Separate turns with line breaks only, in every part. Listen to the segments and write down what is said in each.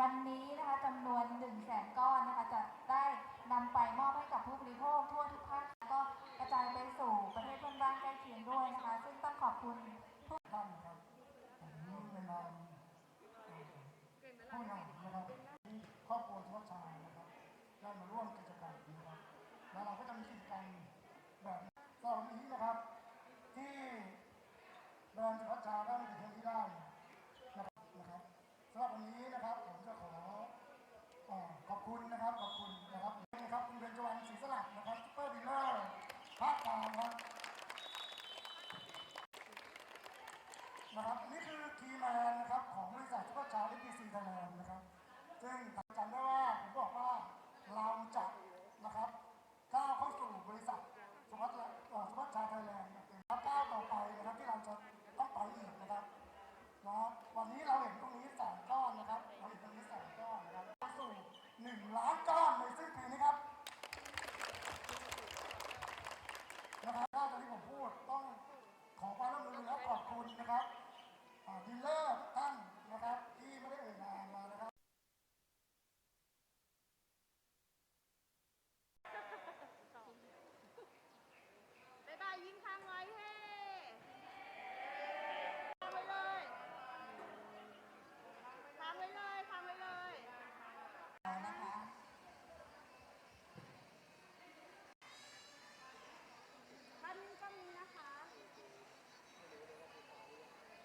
วันนี้นะคะจำนวน1นึ่งแสนก้อนนะคะจะได้นำไปมอบให้กับผู้บริโภคทั่วทุกภาคแล้วก็กระจายไปสู่ประเทศเพื่อนบ้านใกล้เคียงด้วยนะคะ ซึ่งต้องขอบคุณทุก
ท่านครับผมในนามเอ่อผู้นำนะครับครอบครัวทวชชานะครับได้มาร่วมกิจกรรมนะครับแล้วเราก็จะมีกิจกรรมแบบนี้สำหรับวันนี้นะครับ ที่แบรนด์ทวัชชาได้มาถึงที่ได้นะครับนะครับสำหรับวันนี้นะครับผมจะขอเอ่อขอบคุณนะครับขอบคุณนะครับนะครับคุณเบญจวรรณศรีสลักนะครับซุปเปอร์ดีลเลอร์ภาคกลางครับ นะครับอันนี้คือคีย์แมนนะครับของบริษัทซุปเปร์ชาร์ลิพีซีไทยแลนด์นะครับ ซึ่งจำได้ว่าผมบอกว่าเราจะนะครับก้าวเข้าสู่บริษัทสุวัสดิ์เอ่อสุวัติชาไทยแลนด์นะครับก้าวต่อไปนะครับที่เราจะต้องไปอีกนะครับนะวันนี้เราเห็นตรงนี้แสนก้อนนะครับเราเห็นตรงนี้แสนก้อนนะครับเข้าสู่หนึ่งล้านก้อนในสิ้นปีนี้ครับนะครับถ้าตอนที่ผมพูดต้องขอความร่วมมือและขอบคุณนะครับ อ่าดีลเลอร์ทุกท่านนะครับ ที่ไม่ได้เอ่ยนามมานะครับ
บ๊ายบายยิ้มค้างไว้เฮ้ค้างไว้เลยค้างไว้เลยค้างไว้เลย
นะคะ
ท่านนี้ก็มีนะคะ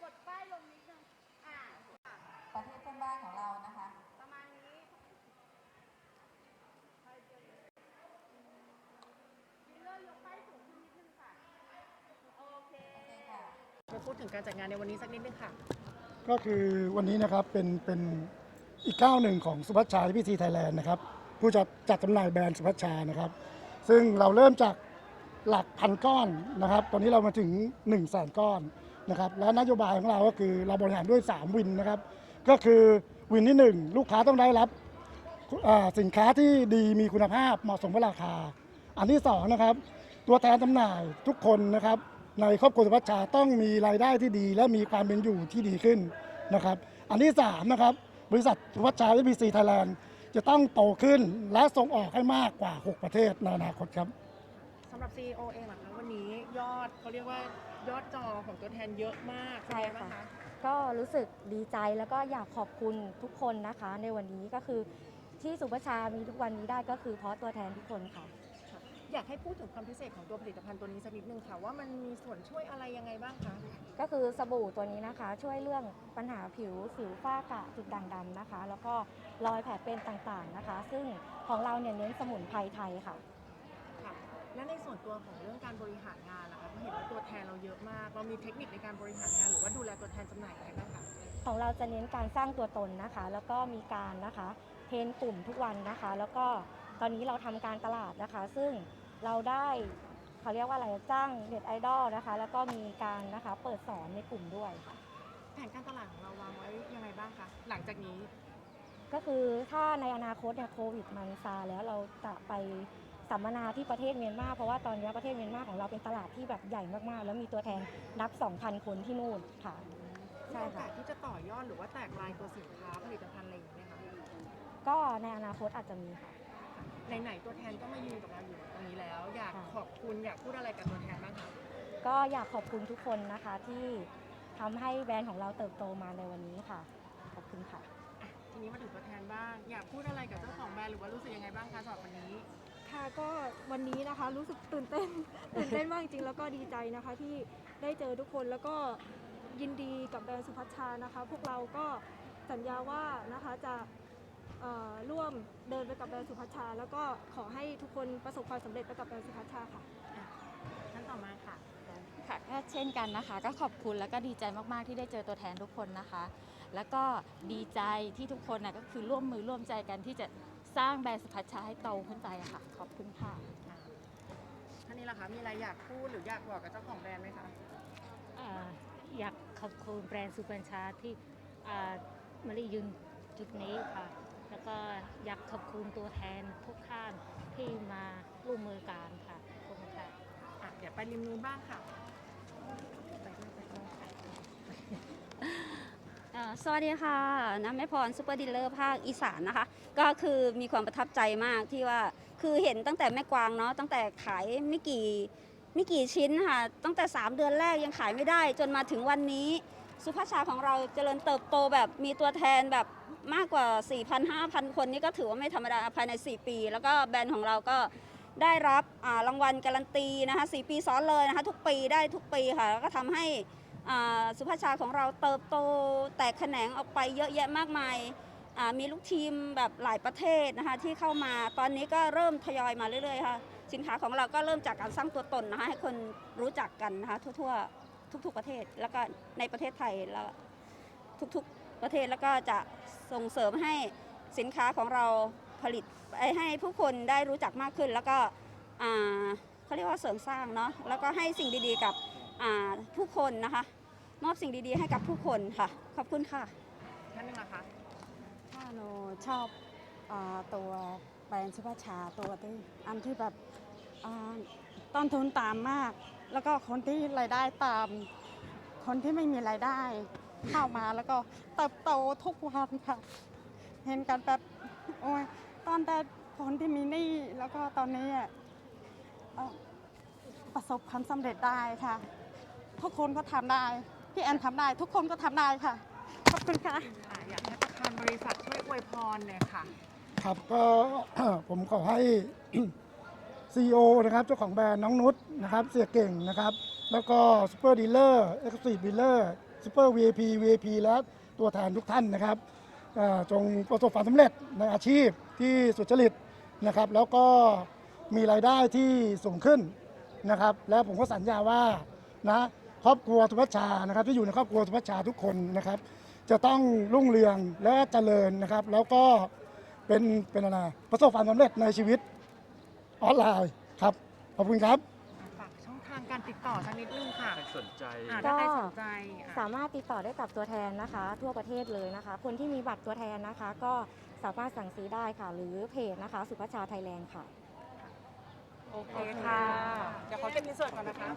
กดป้ายลงนิดนึง อ่าค่ะ
ประเทศเพื่อนบ้านของเรานะคะ
ประมาณนี้ดิลเลอร์ยกป้ายสูงขึ้นนิดนึงค่ะ โอเค
โอเคค่ะ
มา พูดถึงการจัดงานในวันนี้สักนิดนึงค่ะ
ก็คือวันนี้นะครับเป็นเป็นอีกก้าวหนึ่งของสุภัชชาพีซีไทยแลนด์นะครับผู้จัดจัดจำหน่ายแบรนด์สุภัชชานะครับ ซึ่งเราเริ่มจากหลักพันก้อนนะครับ ตอนนี้เรามาถึง1นึ่งแสนก้อนนะครับ และนโยบายของเราก็คือเราบริหารด้วย 3 วินนะครับ ก็คือวินที่ 1 ลูกค้าต้องได้รับสินค้าที่ดีมีคุณภาพเหมาะสมกับราคา อันที่สองนะครับตัวแทนจำหน่ายทุกคนนะครับ ในครอบครัวสุภัชชาต้องมีรายได้ที่ดี และมีความเป็นอยู่ที่ดีขึ้นนะครับ อันที่สามนะครับบริษัทสุภัชชา FPC Thailand จะต้องโตขึ้นและส่งออกให้มากกว่า 6 ประเทศในอนาคตครับ
สำหรับ CEO เองเหรอคะวันนี้ยอดเขาเรียกว่ายอดจองของตัวแทนเยอะมาก
ใช่
เป็นไงบ้าง
ค่ะ
คะ
ก็รู้สึกดีใจแล้วก็อยากขอบคุณทุกคนนะคะ ในวันนี้ก็คือที่สุภาชามีทุกวันนี้ได้ก็คือเพราะตัวแทนทุกคนค่ะ
อยากให้พูดถึงความพิเศษของตัวผลิตภัณฑ์ตัวนี้สักนิดนึงค่ะ ว่ามันมีส่วนช่วยอะไรยังไงบ้างคะ
ก็คือสบู่ตัวนี้นะคะ ช่วยเรื่องปัญหาผิวสิวฝ้ากระจุดด่างดำนะคะ แล้วก็รอยแผลเป็นต่างๆนะคะ ซึ่งของเราเนี่ยเน้นสมุนไพรไทยค่ะ
ค่ะและในส่วนตัวของเรื่องการบริหารงานล่ะคะเพราะเห็นว่าตัวแทนเราเยอะมาก เรามีเทคนิคในการบริหารงาน หรือว่าดูแลตัวแทนจำหน่ายยังไงบ้างคะ
ของเราจะเน้นการสร้างตัวตนนะคะ แล้วก็มีการนะคะ เทรนกลุ่มทุกวันนะคะ แล้วก็ตอนนี้เราทำการตลาดนะคะ ซึ่ง เราได้เขาเรียกว่าอะไรจ้างเน็ตไอดอลนะคะ แล้วก็มีการนะคะเปิดสอนในกลุ่มด้วยค่ะ
แผนการตลาดของเราวางไว้ยังไงบ้างคะหลังจากนี้
ก็คือถ้าในอนาคตเนี่ยโควิดมันซาแล้วเราจะไปสัมมนาที่ประเทศเมียนมาเพราะว่าตอนนี้ประเทศเมียนมาของเราเป็นตลาดที่แบบใหญ่มากๆ แล้วมีตัวแทนนับ 2,000 คนที่นู่นค่ะ
มี
ใช่
โอกา
ค่ะ
สที่จะต่อยอดหรือว่าแตกลายตัวสินค้าผลิตภัณฑ์อะไรอย่างเงี้ยไหมคะ
ก็ในอนาคตอาจจะมีค่ะ
ไหนๆตัวแทนก็มายืนกับเราอยู่ตรงนี้แล้ว อยาก
ค่ะ
ขอบคุณอยากพูดอะไรกับตัวแทนบ้างคะ
ก็อยากขอบคุณทุกคนนะคะที่ทำให้แบรนด์ของเราเติบโตมาในวันนี้ค่ะ ขอบคุณค่ะ
อะทีนี้มาถึงตัวแทนบ้าง อยากพูดอะไรกับเจ้าของแบรนด์หรือว่ารู้สึกยังไงบ้างคะสำหรับวันนี้
ค่ะก็วันนี้นะคะรู้สึกตื่นเต้น ตื่นเต้นมากจริงๆแล้วก็ดีใจนะคะที่ได้เจอทุกคนแล้วก็ยินดีกับแบรนด์สุพัชชานะคะ พวกเราก็สัญญาว่านะคะจะเอ่อ ร่วมเดินไปกับแบรนด์สุพัชชา แล้วก็ขอให้ทุกคนประสบความสำเร็จไปกับแบรนด์สุพัชชาค่ะ
ท่านต่อมาค่ะ
ค่ะก็เช่นกันนะคะ ก็ขอบคุณแล้วก็ดีใจมากๆที่ได้เจอตัวแทนทุกคนนะคะ แล้วก็ดีใจที่ทุกคนนะก็คือร่วมมือร่วมใจกันที่จะสร้างแบรนด์สุพัชชาให้โตขึ้นไปอะค่ะ ขอบคุณค่ะ
ท่านนี้ล่ะคะมีอะไรอยากพูดหรืออยากบอกกับเจ้าของแบรนด์ไหมคะ
อ่าอยากขอบคุณแบรนด์ซูเปอร์ชาที่อ่ามาได้ยืนจุดนี้ค่ะแล้ว ก็อยากขอบคุณตัวแทนทุกท่านที่มาร่วมมือกันค่ะขอบคุณค่ะ
อะเดี๋ยวไปริมนู้นบ้างค่ะ
ไปด้วยไปด้วยค่ะ
เอ่อสวัสดีค่ะน้ำแม่พรซูเปอร์ดีลเลอร์ภาคอีสานนะคะ ก็คือมีความประทับใจมากที่ว่าคือเห็นตั้งแต่แม่กวางเนาะตั้งแต่ขายไม่กี่ไม่กี่ชิ้นค่ะ ตั้งแต่ 3 เดือนแรกยังขายไม่ได้ จนมาถึงวันนี้ สุภาชาของเราเจริญเติบโตแบบมีตัวแทนแบบมากกว่า 4,000-5,000 คนนี่ก็ถือว่าไม่ธรรมดาภายใน 4 ปี แล้วก็แบรนด์ของเราก็ได้รับรางวัลการันตีนะคะ4ปีซ้อนเลยนะคะทุกปีได้ทุกปีค่ะ แล้วก็ทำให้สุภาชาของเราเติบโตแตกแขนงออกไปเยอะแยะมากมาย มีลูกทีมแบบหลายประเทศนะคะที่เข้ามาตอนนี้ก็เริ่มทยอยมาเรื่อยๆค่ะ สินค้าของเราก็เริ่มจากการสร้างตัวตนนะคะให้คนรู้จักกันนะคะทั่วๆ ทุก ๆประเทศ แล้วก็ในประเทศไทยแล้วทุกๆประเทศแล้วก็จะส่งเสริมให้สินค้าของเราผลิตให้ผู้คนได้รู้จักมากขึ้น แล้วก็อ่าเขาเรียกว่าเสริมสร้างเนาะแล้วก็ให้สิ่งดีๆกับอ่าผู้คนนะคะ มอบสิ่งดีๆให้กับผู้คนค่ะ ขอบคุณค่ะ
ท่านหนึงนะคะ
ถ้าหนูชอบอาตัวแบรนด์สุภาชาตัวที่อันที่แบบอ่าต้นทุนต่ำมาก แล้วก็คนที่รายได้ต่ำคนที่ไม่มีรายได้เข้ามาแล้วก็เติบโตทุกวันค่ะ เห็นกันแบบโอ้ยตอนแต่คนที่มีหนี้แล้วก็ตอนนี้อะเอ่อประสบความสำเร็จได้ค่ะ ทุกคนก็ทำได้ พี่แอนทำได้ ทุกคนก็ทำได้ค่ะ ขอบคุณค่ะ
อะอยากให้ประธานบริษัทช่วยอวยพรหน่อยค่ะ
ครับก็ผมขอให้ CEO นะครับเจ้าของแบรนด์น้องนุชนะครับเสียเก่งนะครับ แล้วก็ซูเปอร์ดีลเลอร์เอ็กซ์ตรีดีลเลอร์ซูเปอร์ VIP VIP และตัวแทนทุกท่านนะครับจงประสบความสำเร็จในอาชีพที่สุจริตนะครับ แล้วก็มีรายได้ที่สูงขึ้นนะครับ และผมก็สัญญาว่านะครอบครัวสุพัชชานะครับที่อยู่ในครอบครัวสุพัชชาทุกคนนะครับ จะต้องรุ่งเรืองและเจริญนะครับ แล้วก็เป็นเป็นอะไรประสบความสำเร็จในชีวิต ออนไลน์ครับ ขอบคุณครับ
ฝากช่องทางการติดต่อสักนิดนึงค่ะ
ใครสนใจ
อะถ้าใครสนใจอะ
สามารถติดต่อได้กับตัวแทนนะคะ ทั่วประเทศเลยนะคะ คนที่มีบัตรตัวแทนนะคะ ก็สามารถสั่งซื้อได้ค่ะ หรือเพจนะคะ สุภาชาไทยแลนด์ค่ะ
โอเคค่ะ เดี๋ยวขอเก็บอินเสิร์ตก่อนนะคะ